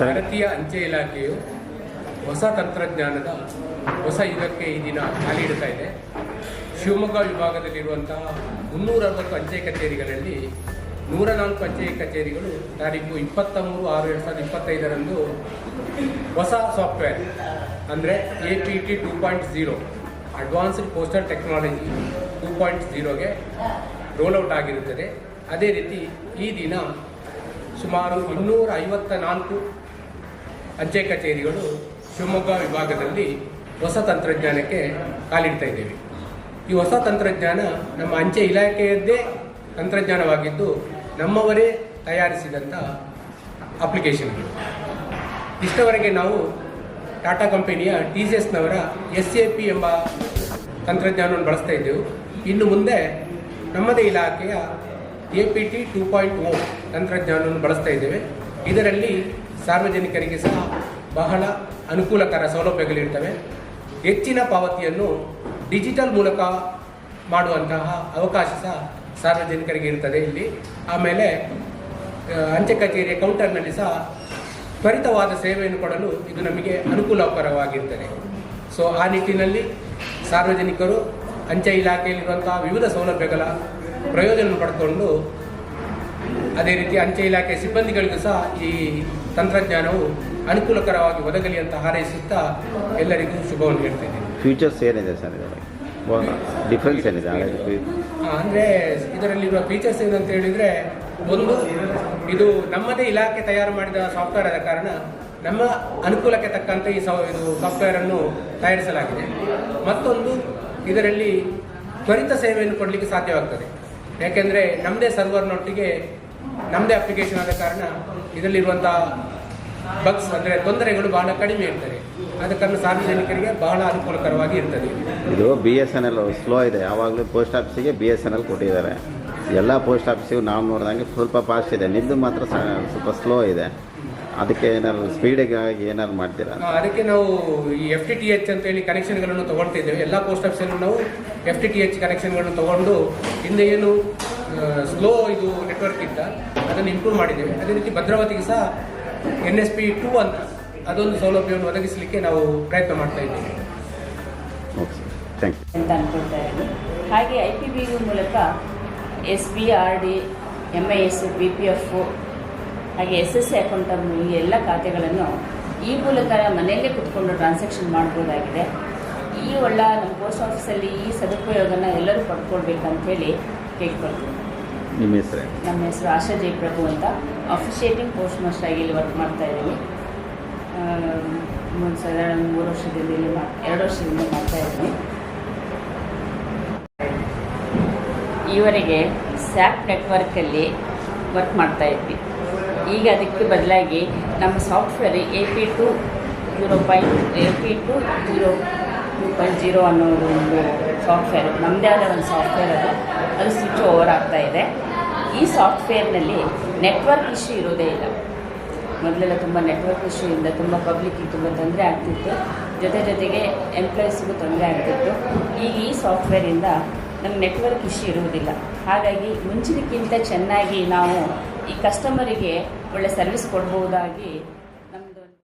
ಭಾರತೀಯ ಅಂಚೆ ಇಲಾಖೆಯು ಹೊಸ ತಂತ್ರಜ್ಞಾನದ ಹೊಸ ಯುಗಕ್ಕೆ ಈ ದಿನ ಕಾಲಿಡ್ತಾ ಇದೆ. ಶಿವಮೊಗ್ಗ ವಿಭಾಗದಲ್ಲಿರುವಂತಹ ಮುನ್ನೂರ ಅರವತ್ತು ಅಂಚೆ ಕಚೇರಿಗಳಲ್ಲಿ ನೂರ ನಾಲ್ಕು ಅಂಚೆ ಕಚೇರಿಗಳು ತಾರೀಕು ಇಪ್ಪತ್ತ ಮೂರು ಆರು ಎರಡು ಸಾವಿರದ ಇಪ್ಪತ್ತೈದರಂದು ಹೊಸ ಸಾಫ್ಟ್ವೇರ್, ಅಂದರೆ A P T two point zero advanced postal technology two point ಝೀರೋಗೆ rollout ಆಗಿರುತ್ತದೆ. ಅದೇ ರೀತಿ ಈ ದಿನ ಸುಮಾರು ಇನ್ನೂರ ಐವತ್ತ ನಾಲ್ಕು ಅಂಚೆ ಕಚೇರಿಗಳು ಶಿವಮೊಗ್ಗ ವಿಭಾಗದಲ್ಲಿ ಹೊಸ ತಂತ್ರಜ್ಞಾನಕ್ಕೆ ಕಾಲಿಡ್ತಾ ಇದ್ದೇವೆ. ಈ ಹೊಸ ತಂತ್ರಜ್ಞಾನ ನಮ್ಮ ಅಂಚೆ ಇಲಾಖೆಯದ್ದೇ ತಂತ್ರಜ್ಞಾನವಾಗಿದ್ದು ನಮ್ಮವರೇ ತಯಾರಿಸಿದಂಥ ಅಪ್ಲಿಕೇಶನ್ಗಳು. ಇಷ್ಟವರೆಗೆ ನಾವು ಟಾಟಾ ಕಂಪನಿಯ ಟಿ ಸಿ ಎಸ್ನವರ ಎಸ್ ಎ ಪಿ ಎಂಬ ತಂತ್ರಜ್ಞಾನವನ್ನು ಬಳಸ್ತಾ ಇದ್ದೆವು. ಇನ್ನು ಮುಂದೆ ನಮ್ಮದೇ ಇಲಾಖೆಯ A P T two point O ತಂತ್ರಜ್ಞಾನವನ್ನು ಬಳಸ್ತಾ ಇದ್ದೇವೆ. ಇದರಲ್ಲಿ ಸಾರ್ವಜನಿಕರಿಗೆ ಸಹ ಬಹಳ ಅನುಕೂಲಕರ ಸೌಲಭ್ಯಗಳಿರ್ತವೆ. ಹೆಚ್ಚಿನ ಪಾವತಿಯನ್ನು ಡಿಜಿಟಲ್ ಮೂಲಕ ಮಾಡುವಂತಹ ಅವಕಾಶ ಸಹ ಸಾರ್ವಜನಿಕರಿಗೆ ಇರ್ತದೆ ಇಲ್ಲಿ. ಆಮೇಲೆ ಅಂಚೆ ಕಚೇರಿಯ ಕೌಂಟರ್ನಲ್ಲಿ ಸಹ ತ್ವರಿತವಾದ ಸೇವೆಯನ್ನು ಕೊಡಲು ಇದು ನಮಗೆ ಅನುಕೂಲಕರವಾಗಿರ್ತದೆ. ಸೊ, ಆ ನಿಟ್ಟಿನಲ್ಲಿ ಸಾರ್ವಜನಿಕರು, ಅಂಚೆ ಇಲಾಖೆಯಲ್ಲಿರುವಂತಹ ವಿವಿಧ ಸೌಲಭ್ಯಗಳ ಪ್ರಯೋಜನ ಪಡ್ಕೊಂಡು ಅದೇ ರೀತಿ ಅಂಚೆ ಇಲಾಖೆ ಸಿಬ್ಬಂದಿಗಳಿಗೂ ಸಹ ಈ ತಂತ್ರಜ್ಞಾನವು ಅನುಕೂಲಕರವಾಗಿ ಒದಗಲಿ ಅಂತ ಹಾರೈಸುತ್ತಾ ಎಲ್ಲರಿಗೂ ಶುಭವನ್ನು ಹೇಳ್ತಿದ್ದೀನಿ. ಫ್ಯೂಚರ್ಸ್ ಏನಿದೆ ಸರ್ ಡಿಫ್ರೆನ್ಸ್ ಏನಿದೆ? ಅಂದರೆ ಇದರಲ್ಲಿರುವ ಫೀಚರ್ಸ್ ಏನಂತ ಹೇಳಿದರೆ ಒಂದು ಇದು ನಮ್ಮದೇ ಇಲಾಖೆ ತಯಾರು ಮಾಡಿದ ಸಾಫ್ಟ್ವೇರ್ ಆದ ಕಾರಣ ನಮ್ಮ ಅನುಕೂಲಕ್ಕೆ ತಕ್ಕಂತೆ ಈ ಸಾ ಇದು ಸಾಫ್ಟ್ವೇರನ್ನು ತಯಾರಿಸಲಾಗಿದೆ. ಮತ್ತೊಂದು ಇದರಲ್ಲಿ ತ್ವರಿತ ಸೇವೆಯನ್ನು ಕೊಡಲಿಕ್ಕೆ ಸಾಧ್ಯವಾಗ್ತದೆ. ಯಾಕೆಂದರೆ ನಮ್ಮದೇ ಸರ್ವರ್ನೊಟ್ಟಿಗೆ ನಮ್ಮದೇ ಅಪ್ಲಿಕೇಶನ್ ಆದ ಕಾರಣ ಇದರಲ್ಲಿರುವಂಥ ಬಗ್ಸ್ ಅಂದರೆ ತೊಂದರೆಗಳು ಬಹಳ ಕಡಿಮೆ ಇರ್ತದೆ. ಆದ ಕಾರಣ ಸಾರ್ವಜನಿಕರಿಗೆ ಬಹಳ ಅನುಕೂಲಕರವಾಗಿ ಇರ್ತದೆ. ಇದು B S N L slow ಇದೆ. ಯಾವಾಗಲೂ ಪೋಸ್ಟ್ ಆಫೀಸಿಗೆ ಬಿ ಎಸ್ ಎನ್ ಎಲ್ ಕೊಟ್ಟಿದ್ದಾರೆ. ಎಲ್ಲ ಪೋಸ್ಟ್ ಆಫೀಸಿಗೆ ನಾವು ನೋಡಿದಂಗೆ ಸ್ವಲ್ಪ ಫಾಸ್ಟ್ ಇದೆ. ನಿಮ್ಮದು ಮಾತ್ರ ಸ್ವಲ್ಪ ಸ್ಲೋ ಇದೆ. ಅದಕ್ಕೆ ಏನಾದ್ರು ಸ್ಪೀಡಿಗಾಗಿ ಏನಾದ್ರು ಮಾಡ್ತೀರಾ? ಅದಕ್ಕೆ ನಾವು ಈ ಎಫ್ ಟಿ ಟಿ ಎಚ್ ಅಂತ ಹೇಳಿ ಕನೆಕ್ಷನ್ಗಳನ್ನು ತಗೊಳ್ತಾ ಇದ್ದೇವೆ. ಎಲ್ಲ ಪೋಸ್ಟ್ ಆಫೀಸಲ್ಲೂ ನಾವು ಎಫ್ ಟಿ ಟಿ ಎಚ್ ಕನೆಕ್ಷನ್ಗಳನ್ನು ತಗೊಂಡು ಹಿಂದೆ ಏನು ಸ್ಲೋ ಇದು ನೆಟ್ವರ್ಕ್ ಇತ್ತ ಅದನ್ನು ಇಂಪ್ರೂವ್ ಮಾಡಿದ್ದೇವೆ. ಅದೇ ರೀತಿ ಭದ್ರಾವತಿಗೆ ಸಹ ಎನ್ ಎಸ್ ಪಿ ಟೂ ಅಂತ ಅದೊಂದು ಸೌಲಭ್ಯವನ್ನು ಒದಗಿಸಲಿಕ್ಕೆ ನಾವು ಪ್ರಯತ್ನ ಮಾಡ್ತಾ ಇದ್ದೇವೆ. ಓಕೆ ಥ್ಯಾಂಕ್ ಯು ಅಂತ ಅನ್ಕೊಳ್ತಾ ಇದ್ದೀನಿ. ಹಾಗೆ ಐ ಪಿ ಬಿ ಯು ಮೂಲಕ S B R D M I S B P F ಹಾಗೆ ಎಸ್ ಎಸ್ ಸಿ ಅಕೌಂಟನ್ನು ಈ ಎಲ್ಲ ಖಾತೆಗಳನ್ನು ಈ ಮೂಲಕ ಮನೆಯಲ್ಲೇ ಕುತ್ಕೊಂಡು ಟ್ರಾನ್ಸಾಕ್ಷನ್ ಮಾಡ್ಬೋದಾಗಿದೆ. ಈ ಒಳ್ಳ ನಮ್ಮ ಪೋಸ್ಟ್ ಆಫೀಸಲ್ಲಿ ಈ ಸದುಪಯೋಗನ ಎಲ್ಲರೂ ಪಡ್ಕೊಳ್ಬೇಕಂತೇಳಿ ಕೇಳ್ಕೊಳ್ತೀನಿ. ನಿಮ್ಮ ಹೆಸರು? ನಮ್ಮ ಹೆಸರು ಆಶಾ ಜಯಪ್ರಭು ಅಂತ. ಅಫಿಷಿಯೇಟಿಂಗ್ ಪೋಸ್ಟ್ ಮಾಸ್ಟರ್ ಆಗಿ ಇಲ್ಲಿ ವರ್ಕ್ ಮಾಡ್ತಾ ಇದ್ದೀನಿ. ಸಾಧಾರಣ ಮೂರು ವರ್ಷದಿಂದ ಇಲ್ಲಿ ಮಾ ಎರಡು ವರ್ಷದಿಂದ ಮಾಡ್ತಾ ಇದ್ದೀನಿ. ಈವರೆಗೆ ಸ್ಯಾಪ್ ನೆಟ್ವರ್ಕಲ್ಲಿ ವರ್ಕ್ ಮಾಡ್ತಾ ಇದ್ವಿ. ಈಗ ಅದಕ್ಕೆ ಬದಲಾಗಿ ನಮ್ಮ software A P two zero point A P two zero two point zero ಅನ್ನೋದು ಒಂದು ಸಾಫ್ಟ್ವೇರ್ ನಮ್ಮದೇ ಆದ ಒಂದು ಸಾಫ್ಟ್ವೇರ್ ಅದು. ಅದು ಸ್ವಿಚ್ ಓವರ್ ಆಗ್ತಾ ಇದೆ. ಈ ಸಾಫ್ಟ್ವೇರ್ನಲ್ಲಿ ನೆಟ್ವರ್ಕ್ ಇಶ್ಯೂ ಇರೋದೇ ಇಲ್ಲ. ಮೊದಲೆಲ್ಲ ತುಂಬ ನೆಟ್ವರ್ಕ್ ಇಶ್ಯೂಯಿಂದ ತುಂಬ ಪಬ್ಲಿಕ್ಕಿಗೆ ತುಂಬ ತೊಂದರೆ ಆಗ್ತಿತ್ತು. ಜೊತೆ ಜೊತೆಗೆ ಎಂಪ್ಲಾಯೀಸ್ಗೂ ತೊಂದರೆ ಆಗ್ತಿತ್ತು. ಈಗ ಈ ಸಾಫ್ಟ್ವೇರಿಂದ ನಮ್ಗೆ ನೆಟ್ವರ್ಕ್ ಇಶ್ಯೂ ಇರುವುದಿಲ್ಲ. ಹಾಗಾಗಿ ಮುಂಚಿನಕ್ಕಿಂತ ಚೆನ್ನಾಗಿ ನಾವು ಈ ಕಸ್ಟಮರಿಗೆ ಒಳ್ಳೆ ಸರ್ವಿಸ್ ಕೊಡ್ಬೋದಾಗಿ